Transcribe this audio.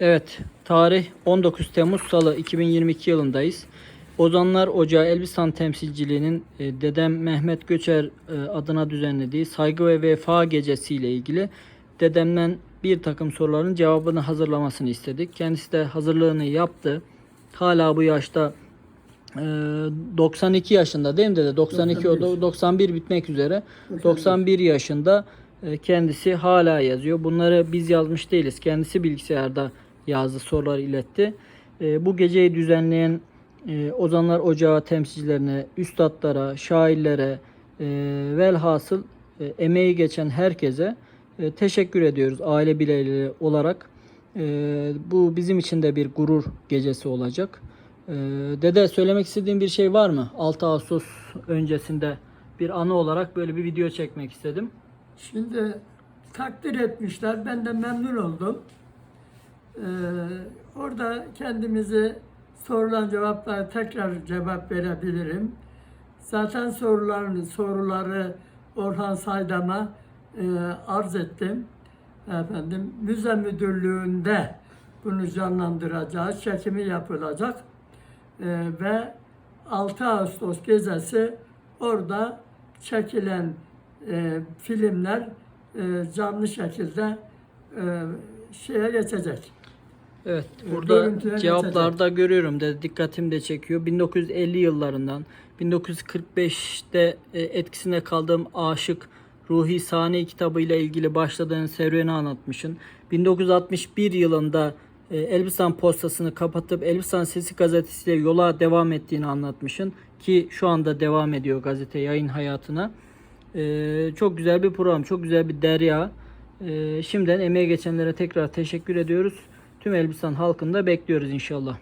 Evet, tarih 19 Temmuz Salı 2022 yılındayız. Ozanlar Ocağı Elbistan temsilciliğinin e, dedem Mehmet Göçer e, adına düzenlediği saygı ve vefa gecesi ile ilgili dedemden bir takım soruların cevabını hazırlamasını istedik. Kendisi de hazırlığını yaptı. Hala bu yaşta e, 92 yaşında değil mi dede? 92 o da 91 bitmek üzere. 91 yaşında e, kendisi hala yazıyor. Bunları biz yazmış değiliz. Kendisi bilgisayarda yazdı, soruları iletti. E, Bu geceyi düzenleyen e, Ozanlar Ocağı temsilcilerine, üstadlara, şairlere, e, velhasıl emeği geçen herkese teşekkür ediyoruz aile bireyleri olarak. Bu bizim için de bir gurur gecesi olacak. Dede söylemek istediğin bir şey var mı? 6 Ağustos öncesinde bir anı olarak böyle bir video çekmek istedim. Şimdi takdir etmişler. Ben de memnun oldum. Ee, orada kendimizi sorulan cevaplara tekrar cevap verebilirim. Zaten sorularını, soruları Orhan Saydam'a e, arz ettim. Efendim, müze müdürlüğünde bunu canlandıracağız. Çekimi yapılacak. Ee, ve 6 Ağustos gecesi orada çekilen e, filmler e, canlı şekilde e, şeye geçecek. Evet, burada cevaplarda görüyorum da dikkatim de çekiyor. 1950 yıllarından 1945'te e, etkisinde kaldığım Aşık Ruhi Sani kitabıyla ilgili başladığın serüveni anlatmışsın. 1961 yılında e, Elbistan postasını kapatıp Elbistan Sesi gazetesiyle yola devam ettiğini anlatmışsın ki şu anda devam ediyor gazete yayın hayatına. E, çok güzel bir program, çok güzel bir derya. Şimdiden emeğe geçenlere tekrar teşekkür ediyoruz. Tüm Elbistan halkını da bekliyoruz inşallah.